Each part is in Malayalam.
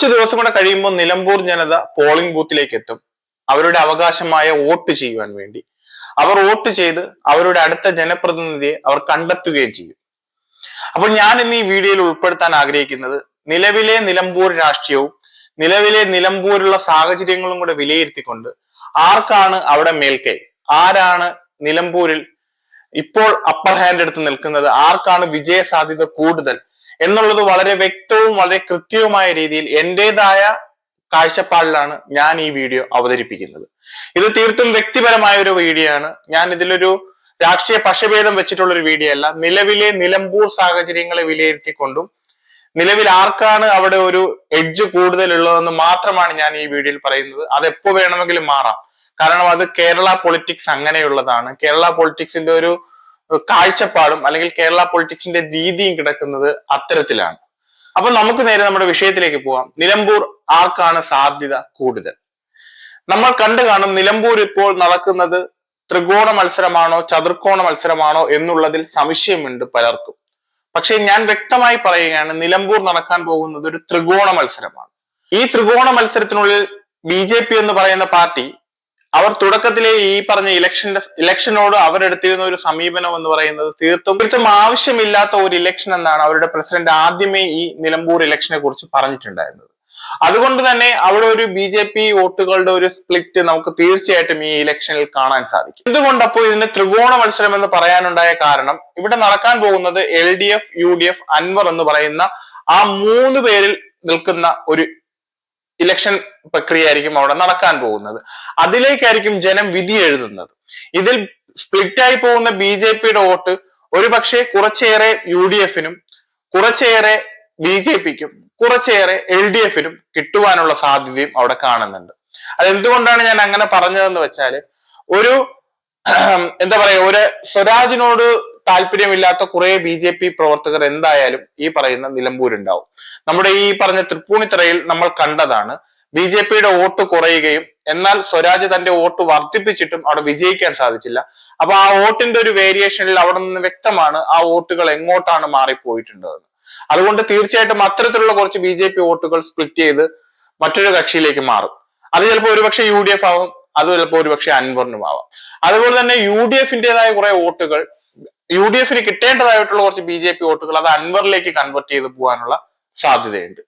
കുറച്ചു ദിവസം കൂടെ കഴിയുമ്പോൾ നിലമ്പൂർ ജനത പോളിംഗ് ബൂത്തിലേക്ക് എത്തും അവരുടെ അവകാശമായ വോട്ട് ചെയ്യുവാൻ വേണ്ടി. അവർ വോട്ട് ചെയ്ത് അവരുടെ അടുത്ത ജനപ്രതിനിധിയെ അവർ കണ്ടെത്തുകയും ചെയ്യും. അപ്പോൾ ഞാൻ ഇന്ന് ഈ വീഡിയോയിൽ ഉൾപ്പെടുത്താൻ ആഗ്രഹിക്കുന്നത് നിലവിലെ നിലമ്പൂർ രാഷ്ട്രീയവും നിലവിലെ നിലമ്പൂരിലുള്ള സാഹചര്യങ്ങളും കൂടെ വിലയിരുത്തിക്കൊണ്ട് ആർക്കാണ് അവിടെ മേൽക്കൈ? ആരാണ് നിലമ്പൂരിൽ ഇപ്പോൾ അപ്പർ ഹാൻഡ് എടുത്ത് നിൽക്കുന്നത്? ആർക്കാണ് വിജയ സാധ്യത കൂടുതൽ? എന്നുള്ളത് വളരെ വ്യക്തവും വളരെ കൃത്യവുമായ രീതിയിൽ എന്റെതായ കാഴ്ചപ്പാടിലാണ് ഞാൻ ഈ വീഡിയോ അവതരിപ്പിക്കുന്നത്. ഇത് തീർത്തും വ്യക്തിപരമായ ഒരു വീഡിയോ ആണ്. ഞാൻ ഇതിലൊരു രാഷ്ട്രീയ പക്ഷഭേദം വെച്ചിട്ടുള്ള ഒരു വീഡിയോ അല്ല. നിലവിലെ നിലമ്പൂർ സാഹചര്യങ്ങളെ വിലയിരുത്തിക്കൊണ്ടും നിലവിൽ ആർക്കാണ് അവിടെ ഒരു എഡ്ജ് കൂടുതൽ ഉള്ളതെന്ന് മാത്രമാണ് ഞാൻ ഈ വീഡിയോയിൽ പറയുന്നത്. അത് എപ്പോ വേണമെങ്കിലും മാറാം. കാരണം അത് കേരള പൊളിറ്റിക്സ് അങ്ങനെയുള്ളതാണ്. കേരള പൊളിറ്റിക്സിന്റെ ഒരു കാഴ്ചപ്പാടും അല്ലെങ്കിൽ കേരള പൊളിറ്റിക്സിന്റെ രീതിയും കിടക്കുന്നത് അത്തരത്തിലാണ്. അപ്പൊ നമുക്ക് നേരെ നമ്മുടെ വിഷയത്തിലേക്ക് പോവാം. നിലമ്പൂർ ആർക്കാണ് സാധ്യത കൂടുതൽ? നമ്മൾ കണ്ടു കാണും നിലമ്പൂർ ഇപ്പോൾ നടക്കുന്നത് ത്രികോണ മത്സരമാണോ ചതുർക്കോണ മത്സരമാണോ എന്നുള്ളതിൽ സംശയമുണ്ട് പലർക്കും. പക്ഷെ ഞാൻ വ്യക്തമായി പറയുകയാണ് നിലമ്പൂർ നടക്കാൻ പോകുന്നത് ഒരു ത്രികോണ മത്സരമാണ്. ഈ ത്രികോണ മത്സരത്തിനുള്ളിൽ ബി ജെ പി എന്ന് പറയുന്ന പാർട്ടി അവർ തുടക്കത്തിലെ ഈ പറഞ്ഞ ഇലക്ഷന്റെ ഇലക്ഷനോട് അവരെടുത്തിരുന്ന ഒരു സമീപനം എന്ന് പറയുന്നത് തീർത്തും തീർത്തും ആവശ്യമില്ലാത്ത ഒരു ഇലക്ഷൻ എന്നാണ് അവരുടെ പ്രസിഡന്റ് ആദ്യമേ ഈ നിലമ്പൂർ ഇലക്ഷനെ കുറിച്ച് പറഞ്ഞിട്ടുണ്ടായിരുന്നത്. അതുകൊണ്ട് തന്നെ അവിടെ ഒരു ബി ജെ പി വോട്ടുകളുടെ ഒരു സ്പ്ലിറ്റ് നമുക്ക് തീർച്ചയായിട്ടും ഈ ഇലക്ഷനിൽ കാണാൻ സാധിക്കും. എന്തുകൊണ്ട് അപ്പോൾ ഇതിന്റെ ത്രികോണ മത്സരം എന്ന് പറയാനുണ്ടായ കാരണം ഇവിടെ നടക്കാൻ പോകുന്നത് L D F U D F Anvar എന്ന് പറയുന്ന ആ മൂന്ന് പേരിൽ നിൽക്കുന്ന ഒരു ഇലക്ഷൻ പ്രക്രിയ ആയിരിക്കും അവിടെ നടക്കാൻ പോകുന്നത്. അതിലേക്കായിരിക്കും ജനം വിധി എഴുതുന്നത്. ഇതിൽ സ്പ്ലിറ്റ് ആയി പോകുന്ന ബി ജെ പിയുടെ വോട്ട് ഒരുപക്ഷെ കുറച്ചേറെ യു ഡി എഫിനും കുറച്ചേറെ ബി ജെ പിക്കും കുറച്ചേറെ എൽ ഡി എഫിനും കിട്ടുവാനുള്ള സാധ്യതയും അവിടെ കാണുന്നുണ്ട്. അതെന്തുകൊണ്ടാണ് ഞാൻ അങ്ങനെ പറഞ്ഞതെന്ന് വെച്ചാൽ ഒരു എന്താ പറയാ ഒരു സ്വരാജിനോട് താല്പര്യമില്ലാത്ത കുറെ ബി ജെ പി പ്രവർത്തകർ എന്തായാലും ഈ പറയുന്ന നിലമ്പൂരുണ്ടാവും. നമ്മുടെ ഈ പറഞ്ഞ തൃപ്പൂണിത്തറയിൽ നമ്മൾ കണ്ടതാണ് ബി ജെ പിയുടെ വോട്ട് കുറയുകയും എന്നാൽ സ്വരാജ് തന്റെ വോട്ട് വർദ്ധിപ്പിച്ചിട്ടും അവിടെ വിജയിക്കാൻ സാധിച്ചില്ല. അപ്പൊ ആ വോട്ടിന്റെ ഒരു വേരിയേഷനിൽ അവിടെ നിന്ന് വ്യക്തമാണ് ആ വോട്ടുകൾ എങ്ങോട്ടാണ് മാറിപ്പോയിട്ടുണ്ടെന്ന് അതുകൊണ്ട് തീർച്ചയായിട്ടും അത്തരത്തിലുള്ള കുറച്ച് ബി വോട്ടുകൾ സ്പ്ലിറ്റ് ചെയ്ത് മറ്റൊരു കക്ഷിയിലേക്ക് മാറും. അത് ചിലപ്പോൾ ഒരുപക്ഷെ യു ഡി എഫ് ആവും അത് ചിലപ്പോൾ ഒരുപക്ഷെ അൻവറിനും ആവാം അതുപോലെ തന്നെ യു ഡി എഫിന്റേതായ കുറെ വോട്ടുകൾ യു ഡി എഫിന് കിട്ടേണ്ടതായിട്ടുള്ള കുറച്ച് ബി ജെ പി വോട്ടുകൾ അത് അൻവറിലേക്ക് കൺവെർട്ട് ചെയ്ത് പോകാനുള്ള സാധ്യതയുണ്ട്.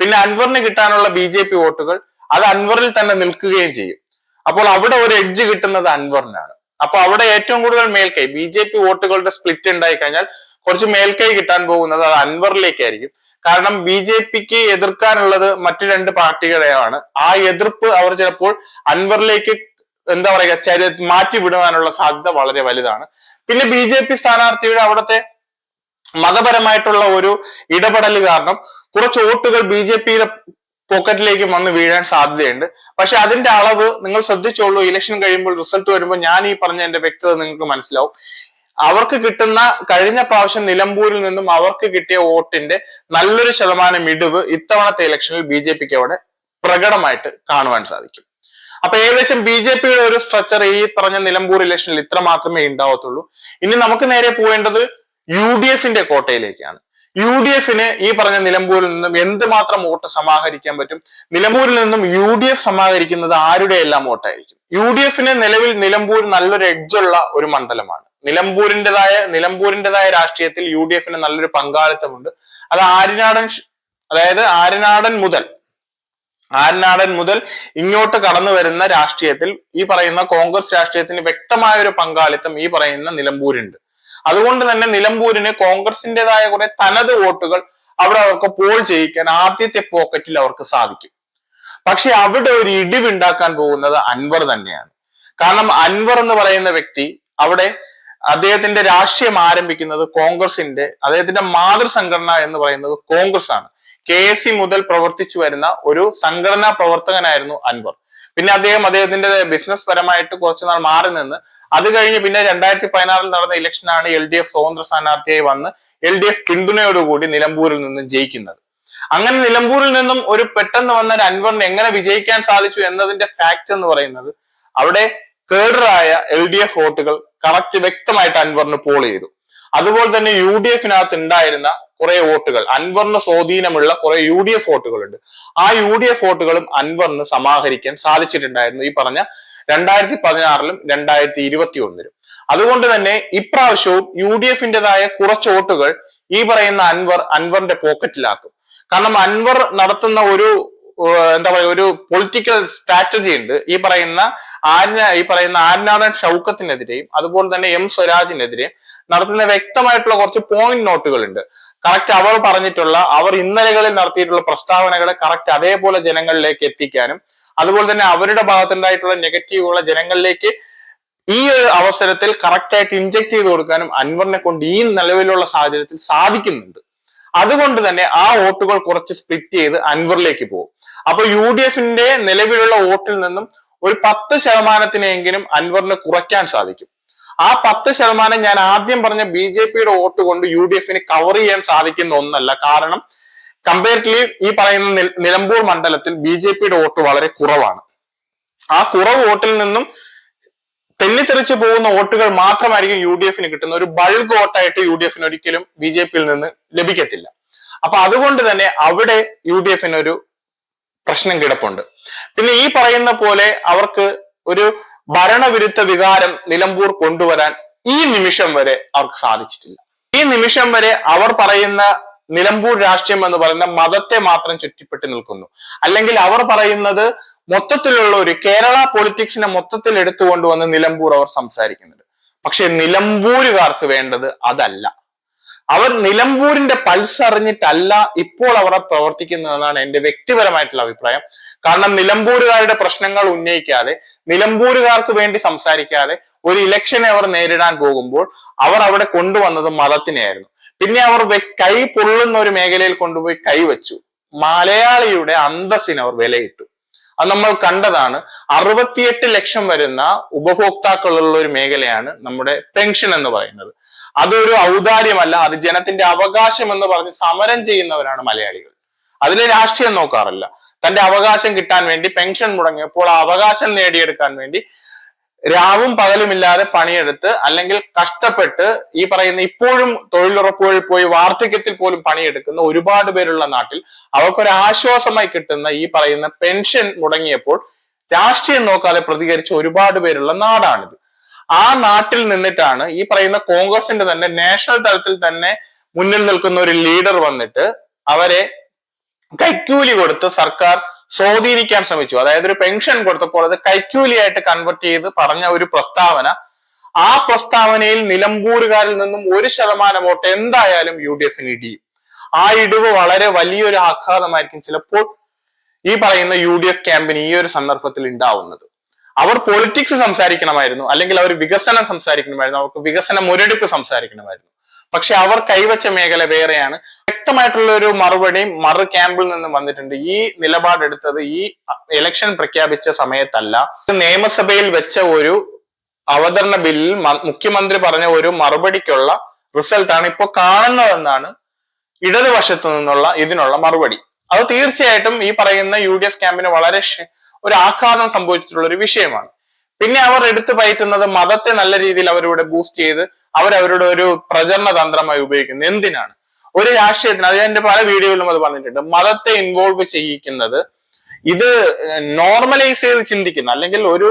പിന്നെ അൻവറിന് കിട്ടാനുള്ള ബി ജെ പി വോട്ടുകൾ അത് അൻവറിൽ തന്നെ നിൽക്കുകയും ചെയ്യും. അപ്പോൾ അവിടെ ഒരു എഡ്ജ് കിട്ടുന്നത് അൻവറിനാണ്. അപ്പൊ അവിടെ ഏറ്റവും കൂടുതൽ മേൽക്കൈ ബി ജെ പി വോട്ടുകളുടെ സ്പ്ലിറ്റ് ഉണ്ടായി കഴിഞ്ഞാൽ കുറച്ച് മേൽക്കൈ കിട്ടാൻ പോകുന്നത് അത് അൻവറിലേക്കായിരിക്കും. കാരണം ബി ജെ പിക്ക് എതിർക്കാനുള്ളത് മറ്റു രണ്ട് പാർട്ടികളെയാണ്. ആ എതിർപ്പ് അവർ ചിലപ്പോൾ അൻവറിലേക്ക് എന്താ പറയുക ചരി മാറ്റി വിടുവാനുള്ള സാധ്യത വളരെ വലുതാണ്. പിന്നെ ബി ജെ പി സ്ഥാനാർത്ഥിയുടെ അവിടുത്തെ മതപരമായിട്ടുള്ള ഒരു ഇടപെടൽ കാരണം കുറച്ച് വോട്ടുകൾ ബി ജെ പിയുടെ പോക്കറ്റിലേക്ക് വന്ന് വീഴാൻ സാധ്യതയുണ്ട്. പക്ഷെ അതിന്റെ അളവ് നിങ്ങൾ ശ്രദ്ധിച്ചോളൂ ഇലക്ഷൻ കഴിയുമ്പോൾ റിസൾട്ട് വരുമ്പോൾ ഞാൻ ഈ പറഞ്ഞ എന്റെ വ്യക്തത നിങ്ങൾക്ക് മനസ്സിലാവും. അവർക്ക് കിട്ടുന്ന കഴിഞ്ഞ പ്രാവശ്യം നിലമ്പൂരിൽ നിന്നും അവർക്ക് കിട്ടിയ വോട്ടിന്റെ നല്ലൊരു ശതമാനം ഇടിവ് ഇത്തവണത്തെ ഇലക്ഷനിൽ ബി ജെ പിക്ക് അവിടെ പ്രകടമായിട്ട് കാണുവാൻ സാധിക്കും. അപ്പൊ ഏകദേശം ബി ജെ പിയുടെ ഒരു സ്ട്രക്ചർ ഈ പറഞ്ഞ നിലമ്പൂർ ഇലക്ഷനിൽ ഇത്ര മാത്രമേ ഉണ്ടാവത്തുള്ളൂ. ഇനി നമുക്ക് നേരെ പോകേണ്ടത് യു ഡി എഫിന്റെ കോട്ടയിലേക്കാണ്. യു ഡി എഫിന് ഈ പറഞ്ഞ നിലമ്പൂരിൽ നിന്നും എന്തുമാത്രം വോട്ട് സമാഹരിക്കാൻ പറ്റും? നിലമ്പൂരിൽ നിന്നും യു ഡി എഫ് സമാഹരിക്കുന്നത് ആരുടെ എല്ലാം വോട്ടായിരിക്കും? യു ഡി എഫിന് നിലവിൽ നിലമ്പൂർ നല്ലൊരു എഡ്ജുള്ള ഒരു മണ്ഡലമാണ്. നിലമ്പൂരിന്റെതായ നിലമ്പൂരിന്റെതായ രാഷ്ട്രീയത്തിൽ യു ഡി എഫിന് നല്ലൊരു പങ്കാളിത്തമുണ്ട്. അത് ആര്യനാടൻ അതായത് ആര്യനാടൻ മുതൽ ആര്യനാടൻ മുതൽ ഇങ്ങോട്ട് കടന്നു വരുന്ന രാഷ്ട്രീയത്തിൽ ഈ പറയുന്ന കോൺഗ്രസ് രാഷ്ട്രീയത്തിന് വ്യക്തമായ ഒരു പങ്കാളിത്തം ഈ പറയുന്ന നിലമ്പൂരുണ്ട്. അതുകൊണ്ട് തന്നെ നിലമ്പൂരിന് കോൺഗ്രസിന്റേതായ കുറെ തനത് വോട്ടുകൾ അവിടെ അവർക്ക് പോൾ ചെയ്യിക്കാൻ ആദ്യത്തെ പോക്കറ്റിൽ അവർക്ക് സാധിക്കും. പക്ഷെ അവിടെ ഒരു ഇടിവുണ്ടാക്കാൻ പോകുന്നത് അൻവർ തന്നെയാണ്. കാരണം അൻവർ എന്ന് പറയുന്ന വ്യക്തി അവിടെ അദ്ദേഹത്തിന്റെ രാഷ്ട്രീയം ആരംഭിക്കുന്നത് കോൺഗ്രസിന്റെ അദ്ദേഹത്തിന്റെ മാതൃസംഘടന എന്ന് പറയുന്നത് കോൺഗ്രസ് ആണ് കെ എസ് സി മുതൽ പ്രവർത്തിച്ചു വരുന്ന ഒരു സംഘടനാ പ്രവർത്തകനായിരുന്നു അൻവർ. പിന്നെ അദ്ദേഹം അദ്ദേഹത്തിന്റെ ബിസിനസ് പരമായിട്ട് കുറച്ചുനാൾ മാറി നിന്ന് അത് കഴിഞ്ഞ് പിന്നെ രണ്ടായിരത്തി പതിനാറിൽ നടന്ന ഇലക്ഷനാണ് എൽ ഡി എഫ് സ്വതന്ത്ര സ്ഥാനാർത്ഥിയായി വന്ന് എൽ ഡി എഫ് പിന്തുണയോടുകൂടി നിലമ്പൂരിൽ നിന്നും ജയിക്കുന്നത്. അങ്ങനെ നിലമ്പൂരിൽ നിന്നും ഒരു പെട്ടെന്ന് വന്ന ഒരു അൻവറിന് എങ്ങനെ വിജയിക്കാൻ സാധിച്ചു എന്നതിന്റെ ഫാക്ട് എന്ന് പറയുന്നത് അവിടെ കേഡറായ എൽ ഡി എഫ് വോട്ടുകൾ കറക്റ്റ് വ്യക്തമായിട്ട് അൻവറിന് പോൾ ചെയ്തു. അതുപോലെ തന്നെ യു ഡി എഫിനകത്ത് ഉണ്ടായിരുന്ന കുറെ വോട്ടുകൾ അൻവറിന് സ്വാധീനമുള്ള കുറെ യു ഡി എഫ് വോട്ടുകളുണ്ട്. ആ യു ഡി എഫ് വോട്ടുകളും അൻവറിന് സമാഹരിക്കാൻ സാധിച്ചിട്ടുണ്ടായിരുന്നു ഈ പറഞ്ഞ രണ്ടായിരത്തി പതിനാറിലും രണ്ടായിരത്തി ഇരുപത്തി ഒന്നിലും അതുകൊണ്ട് തന്നെ ഇപ്രാവശ്യവും യു ഡി എഫിന്റെതായ കുറച്ച് വോട്ടുകൾ ഈ പറയുന്ന അൻവർ അൻവറിന്റെ പോക്കറ്റിലാക്കും കാരണം അൻവർ നടത്തുന്ന ഒരു എന്താ പറയുക ഒരു പൊളിറ്റിക്കൽ സ്ട്രാറ്റജി ഉണ്ട്. ഈ പറയുന്ന ആര്യ ഈ പറയുന്ന ആര്യനാഥൻ ഷൗക്കത്തിനെതിരെയും അതുപോലെ തന്നെ എം സ്വരാജിനെതിരെയും നടത്തുന്ന വ്യക്തമായിട്ടുള്ള കുറച്ച് പോയിന്റ് നോട്ടുകൾ ഉണ്ട് കറക്റ്റ് അവർ പറഞ്ഞിട്ടുള്ള അവർ ഇന്നലകളിൽ നടത്തിയിട്ടുള്ള പ്രസ്താവനകളെ കറക്റ്റ് അതേപോലെ ജനങ്ങളിലേക്ക് എത്തിക്കാനും അതുപോലെ തന്നെ അവരുടെ ഭാഗത്തുണ്ടായിട്ടുള്ള നെഗറ്റീവുകളെ ജനങ്ങളിലേക്ക് ഈ ഒരു അവസരത്തിൽ കറക്റ്റായിട്ട് ഇൻജെക്ട് ചെയ്ത് കൊടുക്കാനും അൻവറിനെ കൊണ്ട് ഈ നിലവിലുള്ള സാഹചര്യത്തിൽ സാധിക്കുന്നുണ്ട്. അതുകൊണ്ട് തന്നെ ആ വോട്ടുകൾ കുറച്ച് സ്പ്ലിറ്റ് ചെയ്ത് അൻവറിലേക്ക് പോകും. അപ്പൊ യു ഡി എഫിന്റെ നിലവിലുള്ള വോട്ടിൽ നിന്നും ഒരു പത്ത് ശതമാനത്തിനെങ്കിലും അൻവറിന് കുറയ്ക്കാൻ സാധിക്കും. ആ പത്ത് ശതമാനം ഞാൻ ആദ്യം പറഞ്ഞ ബി ജെ പിയുടെ വോട്ട് കൊണ്ട് യു ഡി എഫിന് കവർ ചെയ്യാൻ സാധിക്കുന്ന ഒന്നല്ല. കാരണം കമ്പാരിറ്റീവ്ലി ഈ പറയുന്ന നിലമ്പൂർ മണ്ഡലത്തിൽ ബി ജെ പിയുടെ വോട്ട് വളരെ കുറവാണ്. ആ കുറവ് വോട്ടിൽ നിന്നും തെന്നിത്തെറിച്ച് പോകുന്ന വോട്ടുകൾ മാത്രമായിരിക്കും യു ഡി എഫിന് കിട്ടുന്ന ഒരു ബൾക്ക് വോട്ടായിട്ട് യു ഡി എഫിന് ഒരിക്കലും ബി ജെ പിയിൽ നിന്ന് ലഭിക്കത്തില്ല. അപ്പൊ അതുകൊണ്ട് തന്നെ അവിടെ യു ഡി എഫിന് ഒരു പ്രശ്നം കിടപ്പുണ്ട്. പിന്നെ ഈ പറയുന്ന പോലെ അവർക്ക് ഒരു ഭരണവിരുദ്ധ വികാരം നിലമ്പൂർ കൊണ്ടുവരാൻ ഈ നിമിഷം വരെ അവർക്ക് സാധിച്ചിട്ടില്ല. ഈ നിമിഷം വരെ അവർ പറയുന്ന നിലമ്പൂർ രാഷ്ട്രീയം എന്ന് പറയുന്ന മതത്തെ മാത്രം ചുറ്റിപ്പെട്ടി നിൽക്കുന്നു. അല്ലെങ്കിൽ അവർ പറയുന്നത് മൊത്തത്തിലുള്ള ഒരു കേരള പൊളിറ്റിക്സിനെ മൊത്തത്തിൽ എടുത്തുകൊണ്ടുവന്ന് നിലമ്പൂർ അവർ സംസാരിക്കുന്നുണ്ട് പക്ഷെ നിലമ്പൂരുകാർക്ക് വേണ്ടത് അതല്ല. അവർ നിലമ്പൂരിന്റെ പൾസ് അറിഞ്ഞിട്ടല്ല ഇപ്പോൾ അവർ പ്രവർത്തിക്കുന്നതെന്നാണ് എന്റെ വ്യക്തിപരമായിട്ടുള്ള അഭിപ്രായം. കാരണം നിലമ്പൂരുകാരുടെ പ്രശ്നങ്ങൾ ഉന്നയിക്കാതെ നിലമ്പൂരുകാർക്ക് വേണ്ടി സംസാരിക്കാതെ ഒരു ഇലക്ഷനെ അവർ നേരിടാൻ പോകുമ്പോൾ അവർ അവിടെ കൊണ്ടുവന്നത് മതത്തിനെയായിരുന്നു. പിന്നെ അവർ കൈ പൊള്ളുന്ന ഒരു മേഖലയിൽ കൊണ്ടുപോയി കൈവച്ചു. മലയാളിയുടെ അന്തസ്സിന് അവർ വിലയിട്ടു. അത് നമ്മൾ കണ്ടതാണ് അറുപത്തിയെട്ട് ലക്ഷം വരുന്ന ഉപഭോക്താക്കളുള്ള ഒരു മേഖലയാണ് നമ്മുടെ പെൻഷൻ എന്ന് പറയുന്നത്. അതൊരു ഔദാര്യമല്ല അത് ജനത്തിന്റെ അവകാശം എന്ന് പറഞ്ഞ് സമരം ചെയ്യുന്നവരാണ് മലയാളികൾ. അതിലെ രാഷ്ട്രീയം നോക്കാറില്ല. തന്റെ അവകാശം കിട്ടാൻ വേണ്ടി പെൻഷൻ മുടങ്ങിയപ്പോൾ ആ അവകാശം നേടിയെടുക്കാൻ വേണ്ടി രാവും പകലുമില്ലാതെ പണിയെടുത്ത് അല്ലെങ്കിൽ കഷ്ടപ്പെട്ട് ഈ പറയുന്ന ഇപ്പോഴും തൊഴിലുറപ്പുകളിൽ പോയി വാർദ്ധക്യത്തിൽ പോലും പണിയെടുക്കുന്ന ഒരുപാട് പേരുള്ള നാട്ടിൽ അവർക്കൊരു ആശ്വാസമായി കിട്ടുന്ന ഈ പറയുന്ന പെൻഷൻ മുടങ്ങിയപ്പോൾ രാഷ്ട്രീയം നോക്കാതെ പ്രതികരിച്ച ഒരുപാട് പേരുള്ള നാടാണിത്. ആ നാട്ടിൽ നിന്നിട്ടാണ് ഈ പറയുന്ന കോൺഗ്രസിന്റെ തന്നെ നാഷണൽ തലത്തിൽ തന്നെ മുന്നിൽ നിൽക്കുന്ന ഒരു ലീഡർ വന്നിട്ട് അവരെ കൈക്കൂലി കൊടുത്ത് സർക്കാർ സ്വാധീനിക്കാൻ ശ്രമിച്ചു. അതായത് ഒരു പെൻഷൻ കൊടുത്തപ്പോൾ അത് കൈക്കൂലിയായിട്ട് കൺവെർട്ട് ചെയ്ത് പറഞ്ഞ ഒരു പ്രസ്താവന. ആ പ്രസ്താവനയിൽ നിലമ്പൂരുകാരിൽ നിന്നും ഒരു ശതമാനം വോട്ട് എന്തായാലും യു ഡി എഫിന് ഇടിയും. ആ ഇടിവ് വളരെ വലിയൊരു ആഘാതമായിരിക്കും ചിലപ്പോൾ ഈ പറയുന്ന യു ഡി എഫ് ക്യാമ്പിന് ഈ ഒരു സന്ദർഭത്തിൽ ഉണ്ടാവുന്നത്. അവർ പൊളിറ്റിക്സ് സംസാരിക്കണമായിരുന്നു അല്ലെങ്കിൽ അവർ വികസനം സംസാരിക്കണമായിരുന്നു അവർക്ക് വികസന മുരടിപ്പ് സംസാരിക്കണമായിരുന്നു. പക്ഷെ അവർ കൈവച്ച മേഖല വേറെയാണ്. വ്യക്തമായിട്ടുള്ള ഒരു മറുപടി മറു ക്യാമ്പിൽ നിന്ന് വന്നിട്ടുണ്ട്. ഈ നിലപാടെടുത്തത് ഈ ഇലക്ഷൻ പ്രഖ്യാപിച്ച സമയത്തല്ല. നിയമസഭയിൽ വെച്ച ഒരു അവതരണ ബില്ലിൽ മുഖ്യമന്ത്രി പറഞ്ഞ ഒരു മറുപടിക്കുള്ള റിസൾട്ടാണ് ഇപ്പൊ കാണുന്നതെന്നാണ് ഇടതുവശത്തു നിന്നുള്ള ഇതിനുള്ള മറുപടി. അത് തീർച്ചയായിട്ടും ഈ പറയുന്ന യു ഡി എഫ് ക്യാമ്പിന് വളരെ ഒരു ആഘാതം സംഭവിച്ചിട്ടുള്ള ഒരു വിഷയമാണ്. പിന്നെ അവർ എടുത്തു പയറ്റുന്നത് മതത്തെ നല്ല രീതിയിൽ അവരിവിടെ ബൂസ്റ്റ് ചെയ്ത് അവരവരുടെ ഒരു പ്രചരണ തന്ത്രമായി ഉപയോഗിക്കുന്നത് എന്തിനാണ്? ഒരു രാഷ്ട്രീയത്തിന് അത് എന്റെ പല വീഡിയോയിലും അത് പറഞ്ഞിട്ടുണ്ട് മതത്തെ ഇൻവോൾവ് ചെയ്യിക്കുന്നത് ഇത് നോർമലൈസ് ചെയ്ത് ചിന്തിക്കുന്ന അല്ലെങ്കിൽ ഒരു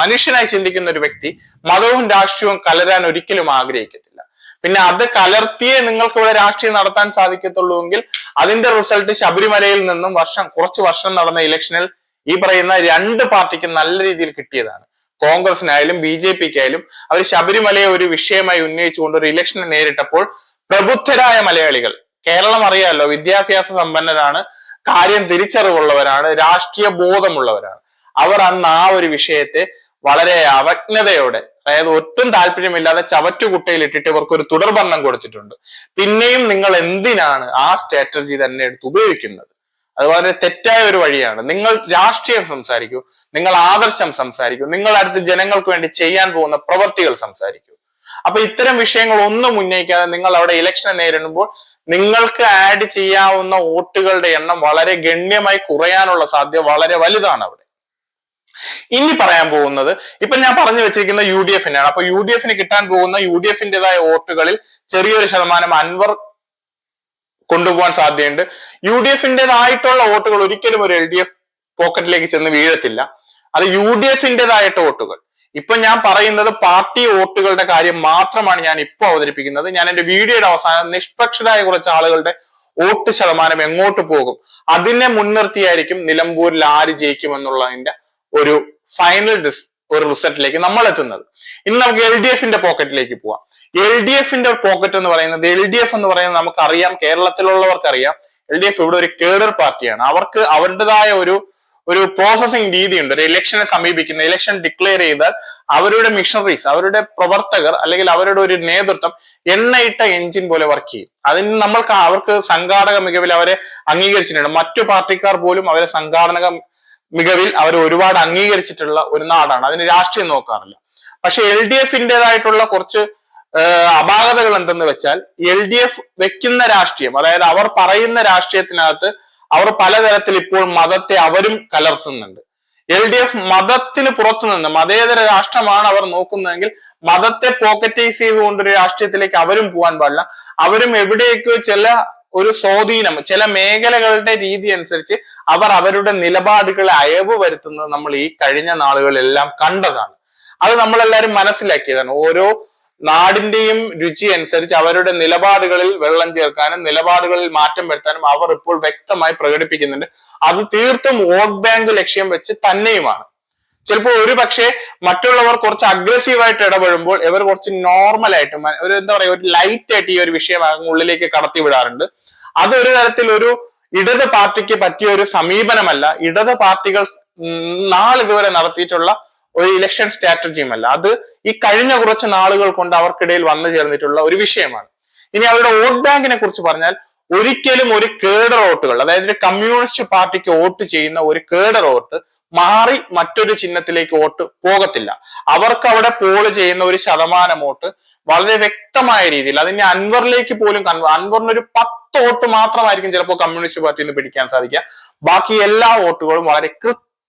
മനുഷ്യനായി ചിന്തിക്കുന്ന ഒരു വ്യക്തി മതവും രാഷ്ട്രീയവും കലരാൻ ഒരിക്കലും ആഗ്രഹിക്കത്തില്ല. പിന്നെ അത് കലർത്തിയേ നിങ്ങൾക്ക് ഇവിടെ രാഷ്ട്രീയം നടത്താൻ സാധിക്കത്തുള്ളൂ എങ്കിൽ അതിന്റെ റിസൾട്ട് ശബരിമലയിൽ നിന്നും വർഷം കുറച്ച് വർഷം നടന്ന ഇലക്ഷനിൽ ഈ പറയുന്ന രണ്ട് പാർട്ടിക്കും നല്ല രീതിയിൽ കിട്ടിയതാണ്. കോൺഗ്രസിനായാലും ബി ജെ പിക്കായാലും അവർ ശബരിമലയെ ഒരു വിഷയമായി ഉന്നയിച്ചുകൊണ്ട് ഒരു ഇലക്ഷനെ നേരിട്ടപ്പോൾ പ്രബുദ്ധരായ മലയാളികൾ. കേരളം അറിയാമല്ലോ വിദ്യാഭ്യാസ സമ്പന്നരാണ് കാര്യം തിരിച്ചറിവുള്ളവരാണ് രാഷ്ട്രീയ ബോധമുള്ളവരാണ്. അവർ അന്ന് ആ ഒരു വിഷയത്തെ വളരെ അവജ്ഞതയോടെ അതായത് ഒട്ടും താല്പര്യമില്ലാതെ ചവറ്റുകുട്ടയിൽ ഇട്ടിട്ട് ഇവർക്ക് ഒരു തുടർഭരണം കൊടുത്തിട്ടുണ്ട്. പിന്നെയും നിങ്ങൾ എന്തിനാണ് ആ സ്ട്രാറ്റജി തന്നെ എടുത്ത് ഉപയോഗിക്കുന്നത്? അത് വളരെ തെറ്റായ ഒരു വഴിയാണ്. നിങ്ങൾ രാഷ്ട്രീയം സംസാരിക്കൂ നിങ്ങൾ ആദർശം സംസാരിക്കൂ നിങ്ങൾ അടുത്ത് ജനങ്ങൾക്ക് വേണ്ടി ചെയ്യാൻ പോകുന്ന പ്രവർത്തികൾ സംസാരിക്കൂ. അപ്പൊ ഇത്തരം വിഷയങ്ങൾ ഒന്നും ഉന്നയിക്കാതെ നിങ്ങൾ അവിടെ ഇലക്ഷനെ നേരിടുമ്പോൾ നിങ്ങൾക്ക് ആഡ് ചെയ്യാവുന്ന വോട്ടുകളുടെ എണ്ണം വളരെ ഗണ്യമായി കുറയാനുള്ള സാധ്യത വളരെ വലുതാണ് അവിടെ. ഇനി പറയാൻ പോകുന്നത് ഇപ്പൊ ഞാൻ പറഞ്ഞു വെച്ചിരിക്കുന്ന യു ഡി എഫിനാണ് അപ്പൊ യു ഡി എഫിന് കിട്ടാൻ പോകുന്ന യു ഡി എഫിന്റേതായ വോട്ടുകളിൽ ചെറിയൊരു ശതമാനം അൻവർ കൊണ്ടുപോകാൻ സാധ്യതയുണ്ട്. യു ഡി എഫിന്റേതായിട്ടുള്ള വോട്ടുകൾ ഒരിക്കലും ഒരു എൽ ഡി എഫ് പോക്കറ്റിലേക്ക് ചെന്ന് വീഴത്തില്ല. അത് യു ഡി എഫിന്റേതായിട്ട് വോട്ടുകൾ. ഇപ്പൊ ഞാൻ പറയുന്നത് പാർട്ടി വോട്ടുകളുടെ കാര്യം മാത്രമാണ് ഞാൻ ഇപ്പൊ അവതരിപ്പിക്കുന്നത്. ഞാൻ എന്റെ വീഡിയോയുടെ അവസാനം നിഷ്പക്ഷരായ കുറച്ച് ആളുകളുടെ വോട്ട് ശതമാനം എങ്ങോട്ട് പോകും? അതിനെ മുൻനിർത്തിയായിരിക്കും നിലമ്പൂരിൽ ആര് ജയിക്കുമെന്നുള്ളതിന്റെ ഒരു ഫൈനൽ ഡിസ് ഒരു റിസൾട്ടിലേക്ക് നമ്മൾ എത്തുന്നത്. ഇന്ന് നമുക്ക് എൽ ഡി എഫിന്റെ പോക്കറ്റിലേക്ക് പോവാം. എൽ ഡി എഫിന്റെ പോക്കറ്റ് എന്ന് പറയുന്നത് എൽ ഡി എഫ് എന്ന് പറയുന്നത് നമുക്കറിയാം കേരളത്തിലുള്ളവർക്ക് അറിയാം എൽ ഡി എഫ് ഇവിടെ ഒരു കേഡർ പാർട്ടിയാണ്. അവർക്ക് അവരുടേതായ ഒരു ഒരു പ്രോസസിങ് രീതിയുണ്ട്. ഒരു ഇലക്ഷനെ സമീപിക്കുന്ന ഇലക്ഷൻ ഡിക്ലെയർ ചെയ്താൽ അവരുടെ മിഷണറീസ് അവരുടെ പ്രവർത്തകർ അല്ലെങ്കിൽ അവരുടെ ഒരു നേതൃത്വം എണ്ണയിട്ട എഞ്ചിൻ പോലെ വർക്ക് ചെയ്യും. അതിന് നമ്മൾക്ക് അവർക്ക് സംഘാടക മികവിൽ അവരെ അംഗീകരിച്ചിട്ടുണ്ട്. മറ്റു പാർട്ടിക്കാർ പോലും അവരെ സംഘാടക മികവിൽ അവർ ഒരുപാട് അംഗീകരിച്ചിട്ടുള്ള ഒരു നാടാണ്. അതിന് രാഷ്ട്രീയം നോക്കാറില്ല. പക്ഷെ എൽ ഡി എഫിന്റെതായിട്ടുള്ള കുറച്ച് അപാകതകൾ എന്തെന്ന് വെച്ചാൽ എൽ ഡി എഫ് വെക്കുന്ന രാഷ്ട്രീയം അതായത് അവർ പറയുന്ന രാഷ്ട്രീയത്തിനകത്ത് അവർ പലതരത്തിൽ ഇപ്പോൾ മതത്തെ അവരും കലർത്തുന്നുണ്ട്. എൽ ഡി എഫ് മതത്തിന് പുറത്തുനിന്ന് മതേതര രാഷ്ട്രമാണ് അവർ നോക്കുന്നതെങ്കിൽ മതത്തെ പോക്കറ്റൈസ് ചെയ്തുകൊണ്ട് ഒരു രാഷ്ട്രീയത്തിലേക്ക് അവരും പോകാൻ പാടില്ല. അവരും എവിടേക്കോ ചില ഒരു സ്വാധീനം ചില മേഖലകളുടെ രീതി അനുസരിച്ച് അവർ അവരുടെ നിലപാടുകളെ അയവ് വരുത്തുന്നത് നമ്മൾ ഈ കഴിഞ്ഞ നാളുകളെല്ലാം കണ്ടതാണ്. അത് നമ്മളെല്ലാവരും മനസ്സിലാക്കിയതാണ്. ഓരോ നാടിന്റെയും രുചി അനുസരിച്ച് അവരുടെ നിലപാടുകളിൽ വെള്ളം ചേർക്കാനും നിലപാടുകളിൽ മാറ്റം വരുത്താനും അവർ ഇപ്പോൾ വ്യക്തമായി പ്രകടിപ്പിക്കുന്നുണ്ട്. അത് തീർത്തും വോട്ട് ബാങ്ക് ലക്ഷ്യം വെച്ച് തന്നെയുമാണ്. ചിലപ്പോൾ ഒരു പക്ഷേ മറ്റുള്ളവർ കുറച്ച് അഗ്രസീവായിട്ട് ഇടപെടുമ്പോൾ ഇവർ കുറച്ച് നോർമൽ ആയിട്ട് ഒരു എന്താ പറയുക ഒരു ലൈറ്റ് ആയിട്ട് ഈ ഒരു വിഷയം ഉള്ളിലേക്ക് കടത്തി വിടാറുണ്ട്. അതൊരു തരത്തിൽ ഒരു ഇടത് പാർട്ടിക്ക് പറ്റിയ ഒരു സമീപനമല്ല. ഇടത് പാർട്ടികൾ നാളിതുവരെ നടത്തിയിട്ടുള്ള ഒരു ഇലക്ഷൻ സ്ട്രാറ്റജിയും അല്ല. അത് ഈ കഴിഞ്ഞ കുറച്ച് നാളുകൾ കൊണ്ട് അവർക്കിടയിൽ വന്നു ചേർന്നിട്ടുള്ള ഒരു വിഷയമാണ്. ഇനി അവരുടെ വോട്ട് ബാങ്കിനെ കുറിച്ച് പറഞ്ഞാൽ ഒരിക്കലും ഒരു കേഡർ വോട്ടുകൾ അതായത് ഒരു കമ്മ്യൂണിസ്റ്റ് പാർട്ടിക്ക് വോട്ട് ചെയ്യുന്ന ഒരു കേഡർ വോട്ട് മാറി മറ്റൊരു ചിഹ്നത്തിലേക്ക് വോട്ട് പോകത്തില്ല. അവർക്ക് അവിടെ പോൾ ചെയ്യുന്ന ഒരു ശതമാനം വോട്ട് വളരെ വ്യക്തമായ രീതിയിൽ അതിനെ അൻവറിലേക്ക് പോലും അൻവറിന് ഒരു പത്ത് വോട്ട് മാത്രമായിരിക്കും ചിലപ്പോൾ കമ്മ്യൂണിസ്റ്റ് പാർട്ടിയിൽ നിന്ന് പിടിക്കാൻ സാധിക്കുക. ബാക്കി എല്ലാ വോട്ടുകളും വളരെ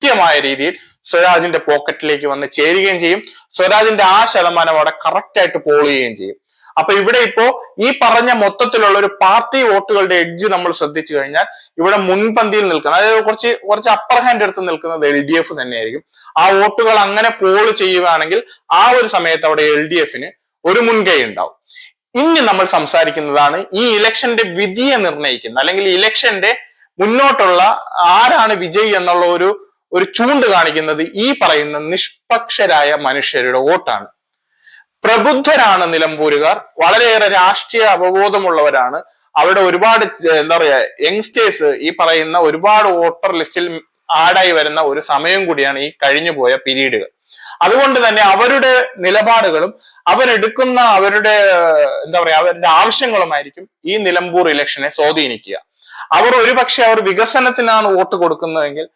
കൃത്യമായ രീതിയിൽ സ്വരാജിന്റെ പോക്കറ്റിലേക്ക് വന്ന് ചേരുകയും ചെയ്യും. സ്വരാജിന്റെ ആ ശതമാനം അവിടെ കറക്റ്റ് ആയിട്ട് പോൾ ചെയ്യും. അപ്പൊ ഇവിടെ ഇപ്പോ ഈ പറഞ്ഞ മൊത്തത്തിലുള്ള ഒരു പാർട്ടി വോട്ടുകളുടെ എഡ്ജ് നമ്മൾ ശ്രദ്ധിച്ചു കഴിഞ്ഞാൽ ഇവിടെ മുൻപന്തിയിൽ നിൽക്കുന്നത് അതായത് കുറച്ച് കുറച്ച് അപ്പർ ഹാൻഡ് എടുത്ത് നിൽക്കുന്നത് എൽ ഡി എഫ് തന്നെയായിരിക്കും. ആ വോട്ടുകൾ അങ്ങനെ പോൾ ചെയ്യുകയാണെങ്കിൽ ആ ഒരു സമയത്ത് അവിടെ എൽ ഡി എഫിന് ഒരു മുൻകൈ ഉണ്ടാവും. ഇനി നമ്മൾ സംസാരിക്കുന്നതാണ് ഈ ഇലക്ഷന്റെ വിധിയെ നിർണയിക്കുന്ന അല്ലെങ്കിൽ ഇലക്ഷന്റെ മുന്നോട്ടുള്ള ആരാണ് വിജയി എന്നുള്ള ഒരു ഒരു ചൂണ്ട് കാണിക്കുന്നത് ഈ പറയുന്ന നിഷ്പക്ഷരായ മനുഷ്യരുടെ വോട്ടാണ്. പ്രബുദ്ധരാണ് നിലമ്പൂരുകാർ. വളരെയേറെ രാഷ്ട്രീയ അവബോധമുള്ളവരാണ്. അവിടെ ഒരുപാട് എന്താ പറയാ യങ്സ്റ്റേഴ്സ് ഈ പറയുന്ന ഒരുപാട് വോട്ടർ ലിസ്റ്റിൽ ആഡായി വരുന്ന ഒരു സമയം കൂടിയാണ് ഈ കഴിഞ്ഞു പോയ പീരീഡുകൾ. അതുകൊണ്ട് തന്നെ അവരുടെ നിലപാടുകളും അവരെടുക്കുന്ന അവരുടെ എന്താ പറയാ അവരുടെ ആവശ്യങ്ങളുമായിരിക്കും ഈ നിലമ്പൂർ ഇലക്ഷനെ സ്വാധീനിക്കുക. അവർ ഒരുപക്ഷെ അവർ വികസനത്തിനാണ് വോട്ട് കൊടുക്കുന്നതെങ്കിൽ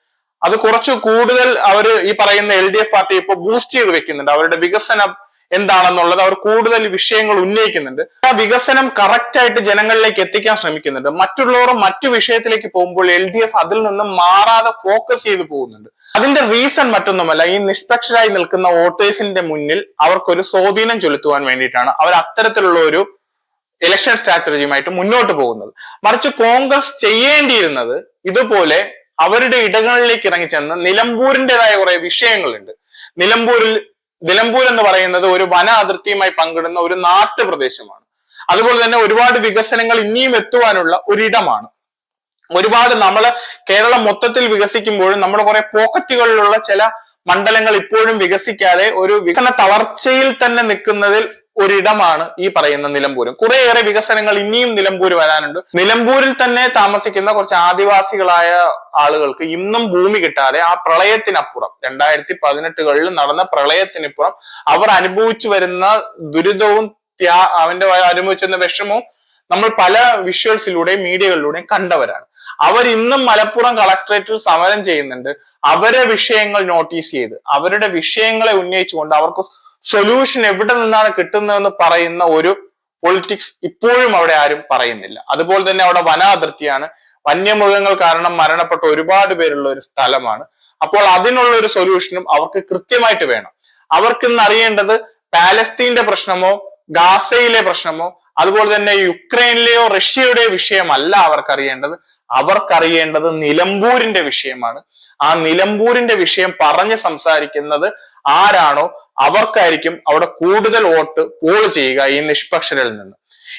അത് കുറച്ച് കൂടുതൽ അവർ ഈ പറയുന്ന എൽ ഡി എഫ് പാർട്ടി ഇപ്പൊ ബൂസ്റ്റ് ചെയ്ത് വെക്കുന്നുണ്ട്. അവരുടെ വികസനം എന്താണെന്നുള്ളത് അവർ കൂടുതൽ വിഷയങ്ങൾ ഉന്നയിക്കുന്നുണ്ട്. ആ വികസനം കറക്റ്റ് ആയിട്ട് ജനങ്ങളിലേക്ക് എത്തിക്കാൻ ശ്രമിക്കുന്നുണ്ട്. മറ്റുള്ളവർ മറ്റു വിഷയത്തിലേക്ക് പോകുമ്പോൾ എൽ ഡി എഫ് അതിൽ നിന്നും മാറാതെ ഫോക്കസ് ചെയ്ത് പോകുന്നുണ്ട്. അതിന്റെ റീസൺ മറ്റൊന്നുമല്ല. ഈ നിഷ്പക്ഷരായി നിൽക്കുന്ന വോട്ടേഴ്സിന്റെ മുന്നിൽ അവർക്കൊരു സ്വാധീനം ചെലുത്തുവാൻ വേണ്ടിയിട്ടാണ് അവർ അത്തരത്തിലുള്ള ഒരു ഇലക്ഷൻ സ്ട്രാറ്റജിയുമായിട്ട് മുന്നോട്ട് പോകുന്നത്. മറിച്ച് കോൺഗ്രസ് ചെയ്യേണ്ടിയിരുന്നത് ഇതുപോലെ അവരുടെ ഇടങ്ങളിലേക്ക് ഇറങ്ങിച്ചെന്ന് നിലമ്പൂരിന്റെതായ കുറെ വിഷയങ്ങളുണ്ട്. നിലമ്പൂരിൽ നിലമ്പൂർ എന്ന് പറയുന്നത് ഒരു വന അതിർത്തിയുമായി പങ്കിടുന്ന ഒരു നാട്ടുപ്രദേശമാണ്. അതുപോലെ തന്നെ ഒരുപാട് വികസനങ്ങൾ ഇനിയും എത്തുവാനുള്ള ഒരിടമാണ്. ഒരുപാട് നമ്മൾ കേരളം മൊത്തത്തിൽ വികസിക്കുമ്പോഴും നമ്മുടെ കുറെ പോക്കറ്റുകളിലുള്ള ചില മണ്ഡലങ്ങൾ ഇപ്പോഴും വികസിക്കാതെ ഒരു വികസന തളർച്ചയിൽ തന്നെ നിൽക്കുന്നതിൽ ഒരിടമാണ് ഈ പറയുന്ന നിലമ്പൂരും. കുറേയേറെ വികസനങ്ങൾ ഇനിയും നിലമ്പൂർ വരാനുണ്ട്. നിലമ്പൂരിൽ തന്നെ താമസിക്കുന്ന കുറച്ച് ആദിവാസികളായ ആളുകൾക്ക് ഇന്നും ഭൂമി കിട്ടാതെ ആ പ്രളയത്തിനപ്പുറം രണ്ടായിരത്തി പതിനെട്ടുകളിൽ നടന്ന പ്രളയത്തിനപ്പുറം അവർ അനുഭവിച്ചു വരുന്ന ദുരിതവും ത്യാ അവന്റെ അനുഭവിച്ചിരുന്ന വിഷമവും നമ്മൾ പല വിഷ്വൽസിലൂടെയും മീഡിയകളിലൂടെയും കണ്ടവരാണ്. അവർ ഇന്നും മലപ്പുറം കളക്ടറേറ്റിൽ സമരം ചെയ്യുന്നുണ്ട്. അവരെ വിഷയങ്ങൾ നോട്ടീസ് ചെയ്ത് അവരുടെ വിഷയങ്ങളെ ഉന്നയിച്ചുകൊണ്ട് അവർക്ക് സൊല്യൂഷൻ എവിടെ നിന്നാണ് കിട്ടുന്നതെന്ന് പറയുന്ന ഒരു പൊളിറ്റിക്സ് ഇപ്പോഴും അവിടെ ആരും പറയുന്നില്ല. അതുപോലെ തന്നെ അവിടെ വനാതിർത്തിയാണ് വന്യമൃഗങ്ങൾ കാരണം മരണപ്പെട്ട ഒരുപാട് പേരുള്ള ഒരു സ്ഥലമാണ്. അപ്പോൾ അതിനുള്ള ഒരു സൊല്യൂഷനും അവർക്ക് കൃത്യമായിട്ട് വേണം. അവർക്ക് ഇന്ന് അറിയേണ്ടത് പാലസ്തീന്റെ പ്രശ്നമോ ഗാസയിലെ പ്രശ്നമോ അതുപോലെ തന്നെ യുക്രൈനിലെയോ റഷ്യയുടെയോ വിഷയമല്ല അവർക്കറിയേണ്ടത്. അവർക്കറിയേണ്ടത് നിലമ്പൂരിന്റെ വിഷയമാണ്. ആ നിലമ്പൂരിന്റെ വിഷയം പറഞ്ഞ് സംസാരിക്കുന്നത് ആരാണോ അവർക്കായിരിക്കും അവിടെ കൂടുതൽ വോട്ട് പോൾ ചെയ്യുക ഈ നിഷ്പക്ഷരിൽ നിന്ന്.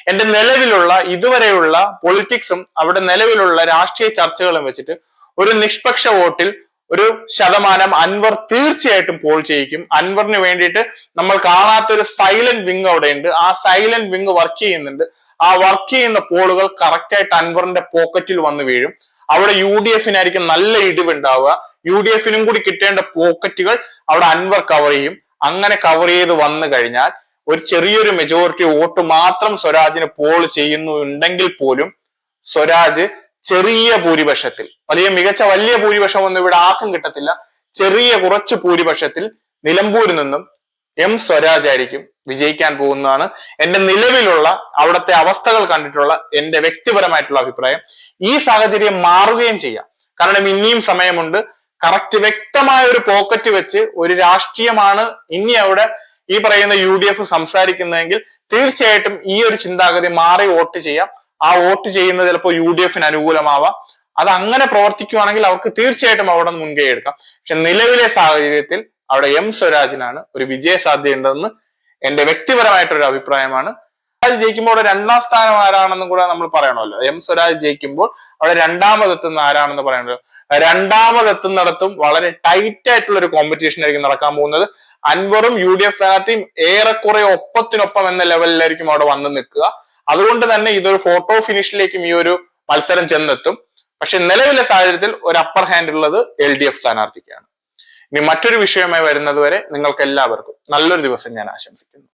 എന്റെ നിലവിലുള്ള ഇതുവരെയുള്ള പൊളിറ്റിക്സും അവിടെ നിലവിലുള്ള രാഷ്ട്രീയ ചർച്ചകളും വെച്ചിട്ട് ഒരു നിഷ്പക്ഷ വോട്ടിൽ ഒരു ശതമാനം അൻവർ തീർച്ചയായിട്ടും പോൾ ചെയ്യിക്കും. അൻവറിന് വേണ്ടിയിട്ട് നമ്മൾ കാണാത്ത ഒരു സൈലന്റ് വിങ് അവിടെ ഉണ്ട് ആ സൈലന്റ് വിങ് വർക്ക് ചെയ്യുന്നുണ്ട്. ആ വർക്ക് ചെയ്യുന്ന പോളുകൾ കറക്റ്റായിട്ട് അൻവറിന്റെ പോക്കറ്റിൽ വന്നു വീഴും. അവിടെ യു ഡി എഫിനായിരിക്കും നല്ല ഇടിവുണ്ടാവുക യു ഡി എഫിനും കൂടി കിട്ടേണ്ട പോക്കറ്റുകൾ അവിടെ അൻവർ കവർ ചെയ്യും. അങ്ങനെ കവർ ചെയ്ത് വന്നു കഴിഞ്ഞാൽ ഒരു ചെറിയൊരു മെജോറിറ്റി വോട്ട് മാത്രം സ്വരാജിന് പോൾ ചെയ്യുന്നുണ്ടെങ്കിൽ പോലും സ്വരാജ് ചെറിയ ഭൂരിപക്ഷത്തിൽ വലിയ മികച്ച വലിയ ഭൂരിപക്ഷം ഒന്നും ഇവിടെ ആർക്കും കിട്ടത്തില്ല. ചെറിയ കുറച്ച് ഭൂരിപക്ഷത്തിൽ നിലമ്പൂരിൽ നിന്നും എം സ്വരാജ് ആയിരിക്കും വിജയിക്കാൻ പോകുന്നതാണ്. എന്റെ നിലവിലുള്ള അവിടുത്തെ അവസ്ഥകൾ കണ്ടിട്ടുള്ള എന്റെ വ്യക്തിപരമായിട്ടുള്ള അഭിപ്രായം ഈ സാഹചര്യം മാറുകയും ചെയ്യാം. കാരണം ഇനിയും സമയമുണ്ട്. കറക്റ്റ് വ്യക്തമായ ഒരു പോക്കറ്റ് വെച്ച് ഒരു രാഷ്ട്രീയമാണ് ഇനി അവിടെ ഈ പറയുന്ന യു ഡി എഫ് സംസാരിക്കുന്നതെങ്കിൽ തീർച്ചയായിട്ടും ഈ ഒരു ചിന്താഗതി മാറി വോട്ട് ചെയ്യാം. ആ വോട്ട് ചെയ്യുന്നത് ചിലപ്പോൾ യു ഡി എഫിന് അനുകൂലമാവാം. അത് അങ്ങനെ പ്രവർത്തിക്കുവാണെങ്കിൽ അവർക്ക് തീർച്ചയായിട്ടും അവിടെ നിന്ന് മുൻകൈ എടുക്കാം. പക്ഷെ നിലവിലെ സാഹചര്യത്തിൽ അവിടെ എം സ്വരാജിനാണ് ഒരു വിജയ സാധ്യതയുണ്ടെന്ന് എന്റെ വ്യക്തിപരമായിട്ടൊരു അഭിപ്രായമാണ്. സ്വരാജ് ജയിക്കുമ്പോൾ അവിടെ രണ്ടാം സ്ഥാനം ആരാണെന്നും കൂടെ നമ്മൾ പറയണമല്ലോ. എം സ്വരാജ് ജയിക്കുമ്പോൾ അവിടെ രണ്ടാമതെത്തുന്ന ആരാണെന്ന് പറയണല്ലോ രണ്ടാമതെത്തുന്നിടത്തും വളരെ ടൈറ്റ് ആയിട്ടുള്ള ഒരു കോമ്പറ്റീഷൻ ആയിരിക്കും നടക്കാൻ പോകുന്നത്. അൻവറും യു ഡി എഫ് സ്ഥാനാർത്ഥിയും ഏറെക്കുറെ ഒപ്പത്തിനൊപ്പം എന്ന ലെവലിലായിരിക്കും അവിടെ വന്ന് നിൽക്കുക. അതുകൊണ്ട് തന്നെ ഇതൊരു ഫോട്ടോ ഫിനിഷിലേക്കും ഈ ഒരു മത്സരം ചെന്നെത്തും. പക്ഷെ നിലവിലെ സാഹചര്യത്തിൽ ഒരു അപ്പർ ഹാൻഡ് ഉള്ളത് എൽ ഡി എഫ് സ്ഥാനാർത്ഥിക്കാണ്. ഇനി മറ്റൊരു വിഷയമായി വരുന്നത് വരെ നിങ്ങൾക്ക് എല്ലാവർക്കും നല്ലൊരു ദിവസം ഞാൻ ആശംസിക്കുന്നു.